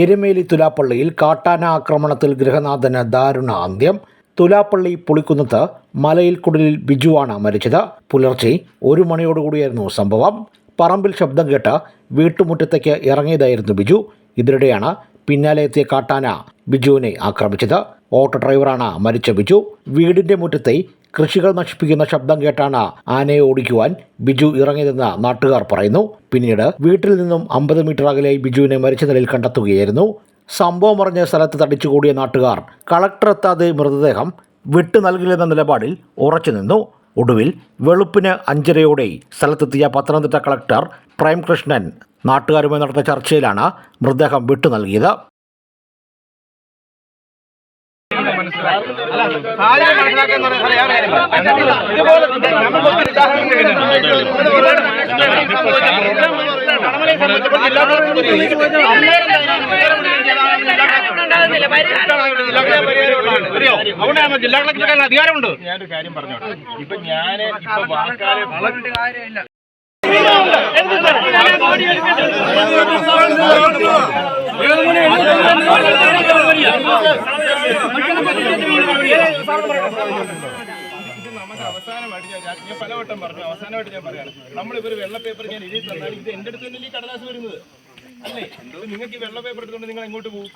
എരുമേലി തുലാപ്പള്ളിയിൽ കാട്ടാന ആക്രമണത്തിൽ ഗൃഹനാഥന് ദാരുണ അന്ത്യം. തുലാപ്പള്ളി പുളിക്കുന്നത്ത് മലയിൽ കുടലിൽ ബിജുവാണ് മരിച്ചത്. പുലർച്ചെ ഒരു മണിയോടുകൂടിയായിരുന്നു സംഭവം. പറമ്പിൽ ശബ്ദം കേട്ട് വീട്ടുമുറ്റത്തേക്ക് ഇറങ്ങിയതായിരുന്നു ബിജു. ഇതിനിടെയാണ് പിന്നാലെ എത്തിയ കാട്ടാന ബിജുവിനെ ആക്രമിച്ചത്. ഓട്ടോ ഡ്രൈവറാണ് മരിച്ച ബിജു. വീടിന്റെ മുറ്റത്തെ കൃഷികൾ നശിപ്പിക്കുന്ന ശബ്ദം കേട്ടാണ് ആനയെ ഓടിക്കുവാൻ ബിജു ഇറങ്ങിയതെന്ന് നാട്ടുകാർ പറയുന്നു. പിന്നീട് വീട്ടിൽ നിന്നും അമ്പത് മീറ്റർ അകലെ ബിജുവിനെ മരിച്ച നിലയിൽ കണ്ടെത്തുകയായിരുന്നു. സംഭവം അറിഞ്ഞ സ്ഥലത്ത് തടിച്ചുകൂടിയ നാട്ടുകാർ കളക്ടർ എത്താതെ മൃതദേഹം വിട്ടു നൽകില്ലെന്ന നിലപാടിൽ ഉറച്ചു നിന്നു. ഒടുവിൽ വെളുപ്പിന് അഞ്ചരയോടെ സ്ഥലത്തെത്തിയ പത്തനംതിട്ട കളക്ടർ പ്രേംകൃഷ്ണൻ നാട്ടുകാരുമായി നടത്തിയ ചർച്ചയിലാണ് മൃതദേഹം വിട്ടു നൽകിയത്. അതുകൊണ്ടാണ് ജില്ലാ കളക്ടർക്ക് അധികാരമുണ്ട് ഞാനൊരു കാര്യം പറഞ്ഞോട്ടെ ഇപ്പൊ ഞാൻ ഇപ്പൊ വാക്കാൽ ഇത് നമുക്ക് അവസാനമായിട്ട് ഞാൻ പലവട്ടം പറഞ്ഞു അവസാനമായിട്ട് ഞാൻ പറയാണ് നമ്മളിപ്പോ ഒരു വെള്ള പേപ്പർ ഞാൻ എഴുതി തന്നാൽ ഇത് എന്റെ അടുത്ത് തന്നെ ഈ കടലാസ് വരുന്നത് അല്ലേ നിങ്ങൾക്ക് ഈ വെള്ള പേപ്പർ എടുത്തുകൊണ്ട് നിങ്ങൾ എങ്ങോട്ട് പോകും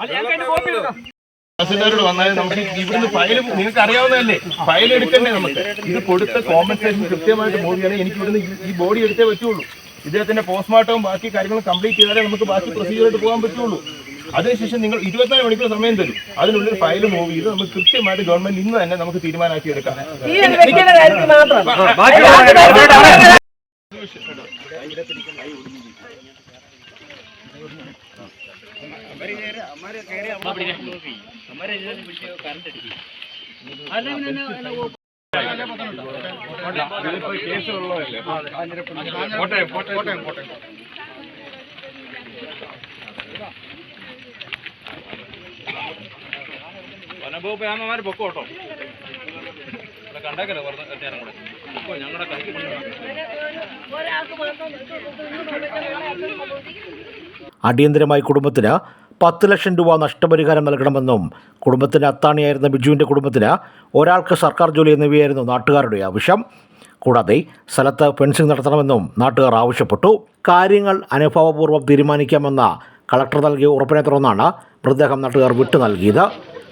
തഹസിൽദാരോട് വന്നാൽ നമുക്ക് ഇവിടുന്ന് ഫയൽ നിങ്ങൾക്ക് അറിയാവുന്നതല്ലേ? ഫയൽ എടുക്കണ്ടേ നമുക്ക്? ഇത് കൊടുത്ത കോമ്പൻസേഷൻ കൃത്യമായിട്ട് ബോഡിയാണ് എനിക്ക് ഇവിടുന്ന് ഈ ബോഡി എടുത്തേ പറ്റുള്ളൂ. ഇദ്ദേഹത്തിന്റെ പോസ്റ്റ്മോർട്ടവും ബാക്കി കാര്യങ്ങളും കംപ്ലീറ്റ് ചെയ്താലേ നമുക്ക് ബാക്കി പ്രൊസീജിയറായിട്ട് പോകാൻ പറ്റുള്ളൂ. അതിനുശേഷം നിങ്ങൾ ഇരുപത്തിനാല് മണിക്കൂർ സമയം തരും അതിനുള്ളിൽ ഫയൽ മൂവ് ചെയ്ത് നമുക്ക് കൃത്യമായിട്ട് ഗവൺമെന്റ് ഇന്ന് തന്നെ നമുക്ക് തീരുമാനമാക്കി എടുക്കാം കേസുള്ളതല്ലേ കോട്ടയം കോട്ടയം കോട്ടയം വനംവകുപ്പ് ആമമാര് പൊക്കോ കേട്ടോ. കണ്ടേക്കല്ലോ എത്തിയാലും കൂടെ. ഞങ്ങളുടെ കൈക്ക് അടിയന്തരമായി കുടുംബത്തിന് പത്ത് ലക്ഷം രൂപ നഷ്ടപരിഹാരം നൽകണമെന്നും കുടുംബത്തിന് അത്താണിയായിരുന്ന ബിജുവിന്റെ കുടുംബത്തിന് ഒരാൾക്ക് സർക്കാർ ജോലി എന്നിവയായിരുന്നു നാട്ടുകാരുടെ ആവശ്യം. കൂടാതെ സ്ഥലത്ത് ഫെൻസിംഗ് നടത്തണമെന്നും നാട്ടുകാർ ആവശ്യപ്പെട്ടു. കാര്യങ്ങൾ അനുഭവപൂർവം തീരുമാനിക്കാമെന്ന കളക്ടർ നൽകിയ ഉറപ്പിനെ തുടർന്നാണ് മൃതദേഹം നാട്ടുകാർ വിട്ടു നൽകിയത്.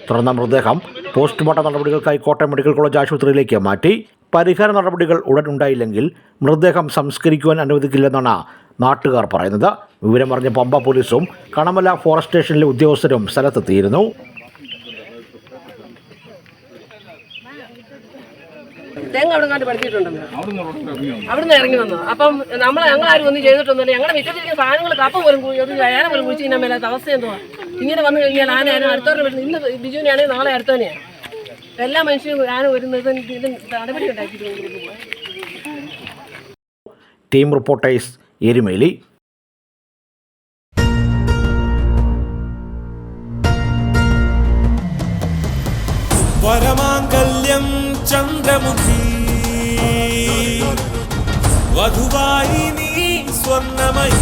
തുടർന്ന് മൃതദേഹം പോസ്റ്റ്മോർട്ടം നടപടികൾക്കായി കോട്ടയം മെഡിക്കൽ കോളേജ് ആശുപത്രിയിലേക്ക് മാറ്റി. പരിഹാര നടപടികൾ ഉടൻ ഉണ്ടായില്ലെങ്കിൽ മൃതദേഹം സംസ്കരിക്കുവാൻ അനുവദിക്കില്ലെന്നാണ് നാട്ടുകാർ പറയുന്നത്. വിവരമറിഞ്ഞ പമ്പ പോലീസും കണമല ഫോറസ്റ്റ് സ്റ്റേഷനിലെ ഉദ്യോഗസ്ഥരും സ്ഥലത്തെത്തിയിരുന്നു. തെങ്ങ് അവിടെ കണ്ട് പഠിച്ചിട്ടുണ്ടെന്ന് അവിടുന്ന് ഇറങ്ങി വന്നത് അപ്പം നമ്മൾ ഞങ്ങളാരും ഒന്നും ചെയ്തിട്ടൊന്നുമില്ല. ഞങ്ങളുടെ വിശ്വസിക്കുന്ന സാധനങ്ങൾ കപ്പ പോലും കുഴി- ഒരു അയാന പോലും കുഴിച്ച് കഴിഞ്ഞാൽ മേലാത്ത അവസ്ഥ എന്തുവാ? ഇങ്ങനെ വന്നു കഴിഞ്ഞാൽ ആന ആന അടുത്തവരുടെ വീട്ടിൽ ഇന്ന് ബിജുവിനെയാണെങ്കിൽ നാളെ അടുത്തവനെയാണ് എല്ലാ മനുഷ്യരും ആന വരുന്നത് നടപടി ഉണ്ടാക്കിയിട്ടുണ്ട്. Team reporters Erumeli. വരമാംഗല്യം ചന്ദ്രമുഖി. വധുവായി നീ സ്വർണമയി